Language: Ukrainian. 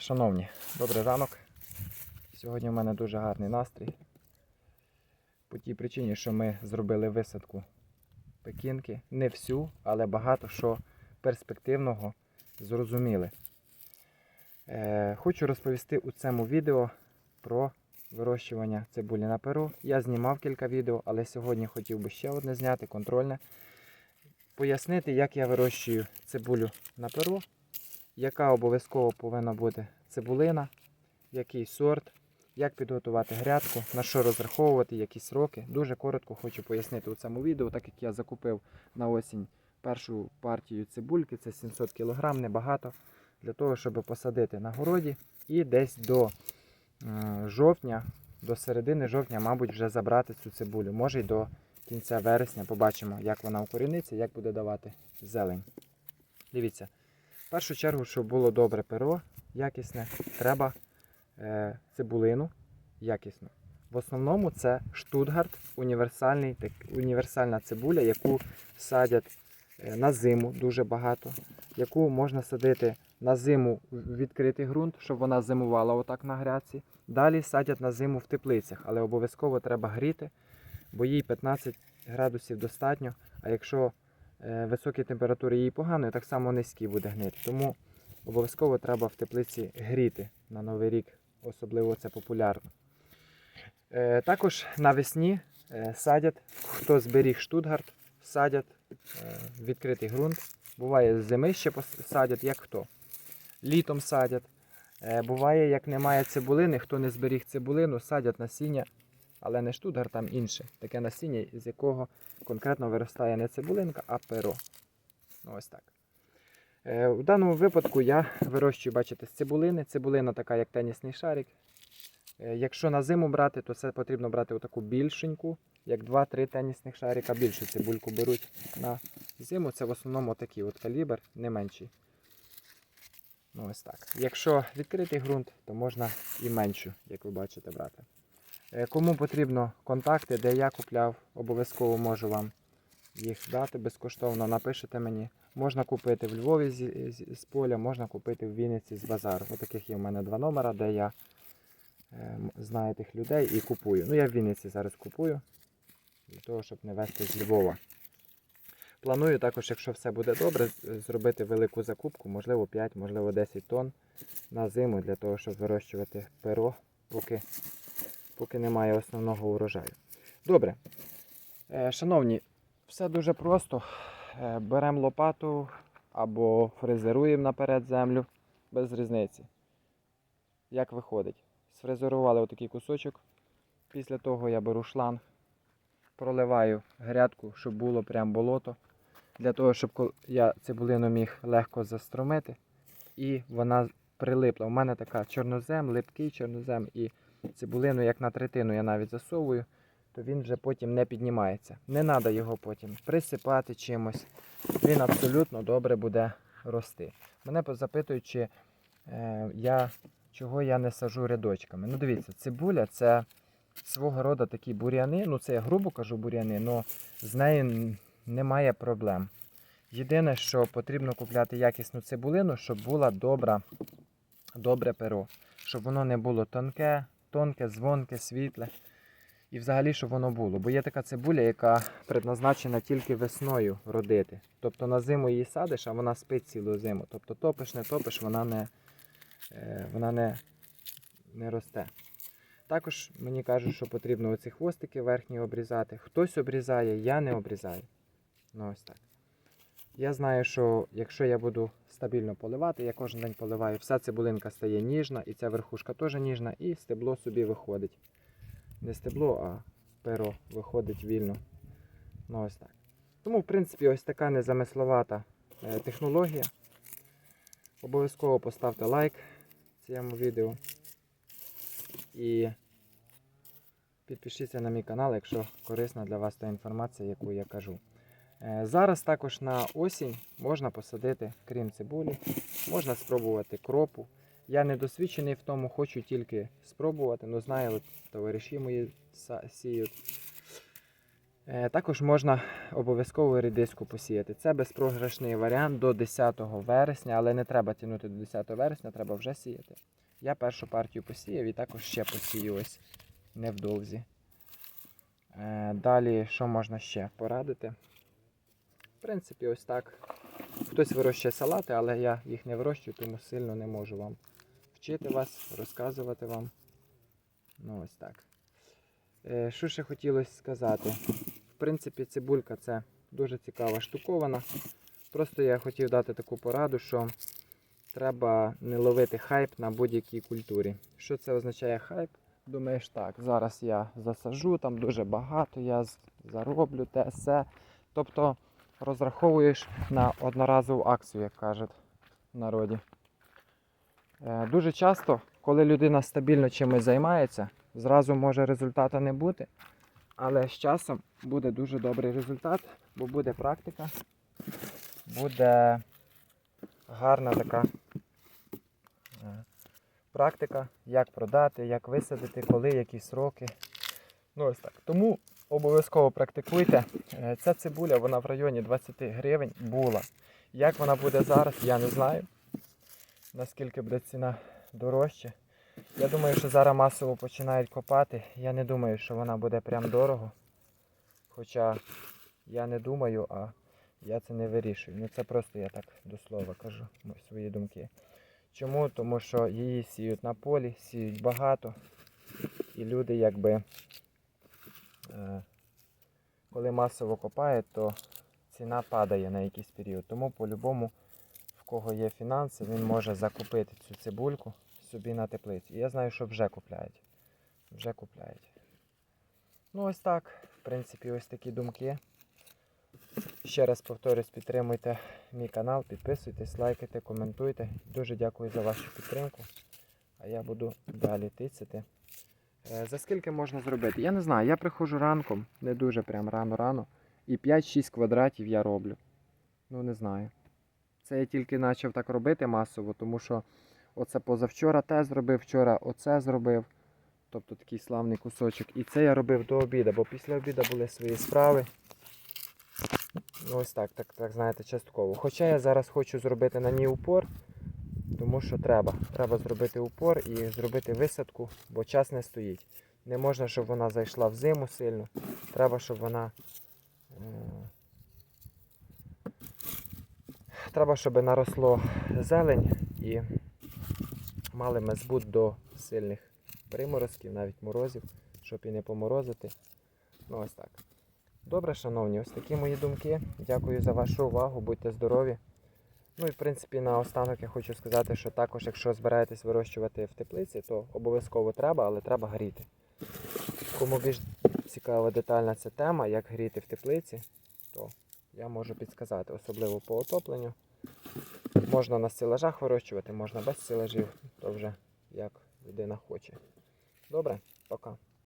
Шановні, добрий ранок. Сьогодні в мене дуже гарний настрій. По тій причині, що ми зробили висадку пекінки. Не всю, але багато що перспективного зрозуміли. Е, хочу розповісти у цьому відео про вирощування цибулі на перу. Я знімав кілька відео, але сьогодні хотів би ще одне зняти, контрольне. Пояснити, як я вирощую цибулю на перу яка обов'язково повинна бути цибулина, який сорт, як підготувати грядку, на що розраховувати, які сроки. Дуже коротко хочу пояснити у цьому відео, так як я закупив на осінь першу партію цибульки, це 700 кг, небагато, для того, щоб посадити на городі і десь до е, жовтня, до середини жовтня, мабуть, вже забрати цю цибулю. Може й до кінця вересня побачимо, як вона укоріниться, як буде давати зелень. Дивіться. В першу чергу, щоб було добре перо, якісне, треба е, цибулину якісну. В основному це штутгарт, універсальний, так, універсальна цибуля, яку садять е, на зиму дуже багато, яку можна садити на зиму в відкритий ґрунт, щоб вона зимувала отак на грядці. Далі садять на зиму в теплицях, але обов'язково треба гріти, бо їй 15 градусів достатньо. А якщо е, високі температури її погано, і так само низькі буде гнити. Тому обов'язково треба в теплиці гріти на Новий рік, особливо це популярно. Е, Також навесні е, садять, хто зберіг штутгарт, садять відкритий ґрунт. Буває з зими ще садять, як хто. Літом садять. Буває, як немає цибулини, хто не зберіг цибулину, садять насіння, але не штутгарт, там інше. Таке насіння, з якого конкретно виростає не цибулинка, а перо. Ну, ось так. Е, У даному випадку я вирощую, бачите, з цибулини. Цибулина така, як тенісний шарик. Е, Якщо на зиму брати, то це потрібно брати отаку більшеньку, як 2-3 тенісних шарика. Більшу цибульку беруть на зиму. Це в основному такий от калібр, не менший. Ну, ось так. Якщо відкритий ґрунт, то можна і меншу, як ви бачите, брати. Е, Кому потрібно контакти, де я купляв, обов'язково можу вам їх дати безкоштовно. Напишете мені. Можна купити в Львові з, з, з поля, можна купити в Вінниці з базару. Отаких є в мене два номера, де я е, знаю тих людей і купую. Ну, я в Вінниці зараз купую, для того, щоб не везти з Львова. Планую також, якщо все буде добре, зробити велику закупку, можливо 5, можливо 10 тонн на зиму, для того, щоб вирощувати перо, поки, поки немає основного урожаю. Добре. Е, Шановні, все дуже просто. Е, Беремо лопату або фрезеруємо наперед землю без різниці. Як виходить? Сфрезерували отакий кусочок. Після того я беру шланг, проливаю грядку, щоб було прям болото. Для того, щоб я цибулину міг легко застромити і вона прилипла. У мене така чорнозем, липкий чорнозем, і цибулину, як на третину, я навіть засовую то він вже потім не піднімається. Не треба його потім присипати чимось. Він абсолютно добре буде рости. Мене запитують, чи е, я, чого я не сажу рядочками. Ну, дивіться, цибуля це свого роду такі бур'яни. Ну, це я грубо кажу бур'яни, але з нею немає проблем. Єдине, що потрібно купляти якісну цибулину, щоб була добра, добре перо. Щоб воно не було тонке, тонке, дзвонке, світле. І взагалі, щоб воно було. Бо є така цибуля, яка предназначена тільки весною родити. Тобто на зиму її садиш, а вона спить цілу зиму. Тобто топиш, не топиш, вона не, е, вона не, не росте. Також мені кажуть, що потрібно оці хвостики верхні обрізати. Хтось обрізає, я не обрізаю. Ну ось так. Я знаю, що якщо я буду стабільно поливати, я кожен день поливаю, вся цибулинка стає ніжна, і ця верхушка теж ніжна, і стебло собі виходить не стебло, а перо виходить вільно. Ну ось так. Тому, в принципі, ось така незамисловата е, технологія. Обов'язково поставте лайк цьому відео. І підпишіться на мій канал, якщо корисна для вас та інформація, яку я кажу. Е, Зараз також на осінь можна посадити, крім цибулі, можна спробувати кропу. Я не досвідчений в тому, хочу тільки спробувати. Ну, знаю, от товариші мої сіють. Е, Також можна обов'язково рідиску посіяти. Це безпрограшний варіант до 10 вересня, але не треба тягнути до 10 вересня, треба вже сіяти. Я першу партію посіяв і також ще посію ось невдовзі. Е, Далі, що можна ще порадити? В принципі, ось так. Хтось вирощує салати, але я їх не вирощую, тому сильно не можу вам вчити вас, розказувати вам. Ну, ось так. Е, Що ще хотілося сказати? В принципі, цибулька це дуже цікава штуковина. Просто я хотів дати таку пораду, що треба не ловити хайп на будь-якій культурі. Що це означає хайп? Думаєш так, зараз я засажу, там дуже багато, я зароблю те все. Тобто розраховуєш на одноразову акцію, як кажуть в народі. Е, Дуже часто, коли людина стабільно чимось займається, зразу може результату не бути. Але з часом буде дуже добрий результат, бо буде практика, буде гарна така е, практика, як продати, як висадити, коли, які сроки. Ну ось так. Тому обов'язково практикуйте. Е, Ця цибуля, вона в районі 20 гривень була. Як вона буде зараз, я не знаю. Наскільки буде ціна дорожче. Я думаю, що зараз масово починають копати. Я не думаю, що вона буде прям дорого. Хоча я не думаю, а я це не вирішую. Ну це просто я так до слова кажу свої думки. Чому? Тому що її сіють на полі, сіють багато. І люди якби, коли масово копають, то ціна падає на якийсь період. Тому по-любому, в кого є фінанси, він може закупити цю цибульку собі на теплицю. І я знаю, що вже купляють. Вже купляють. Ну ось так. В принципі, ось такі думки. Ще раз повторюсь, підтримуйте мій канал, підписуйтесь, лайкайте, коментуйте. Дуже дякую за вашу підтримку. А я буду далі тицяти. Е, За скільки можна зробити? Я не знаю. Я приходжу ранком, не дуже прям рано-рано. І 5-6 квадратів я роблю. Ну не знаю. Це я тільки почав так робити масово, тому що оце позавчора те зробив, вчора оце зробив. Тобто такий славний кусочок. І це я робив до обіду, бо після обіду були свої справи. Ну, ось так, так, так, знаєте, частково. Хоча я зараз хочу зробити на ній упор, тому що треба. Треба зробити упор і зробити висадку, бо час не стоїть. Не можна, щоб вона зайшла в зиму сильно. Треба, щоб вона. е, Треба, щоб наросло зелень і мали ми збут до сильних приморозків, навіть морозів, щоб і не поморозити. Ну ось так. Добре, шановні, ось такі мої думки. Дякую за вашу увагу, будьте здорові. Ну і в принципі на останок я хочу сказати, що також, якщо збираєтесь вирощувати в теплиці, то обов'язково треба, але треба гріти. Кому більш цікава детальна ця тема, як гріти в теплиці, то я можу підсказати, особливо по отопленню. Можна на стелажах вирощувати, можна без стелажів, то вже як людина хоче. Добре, пока.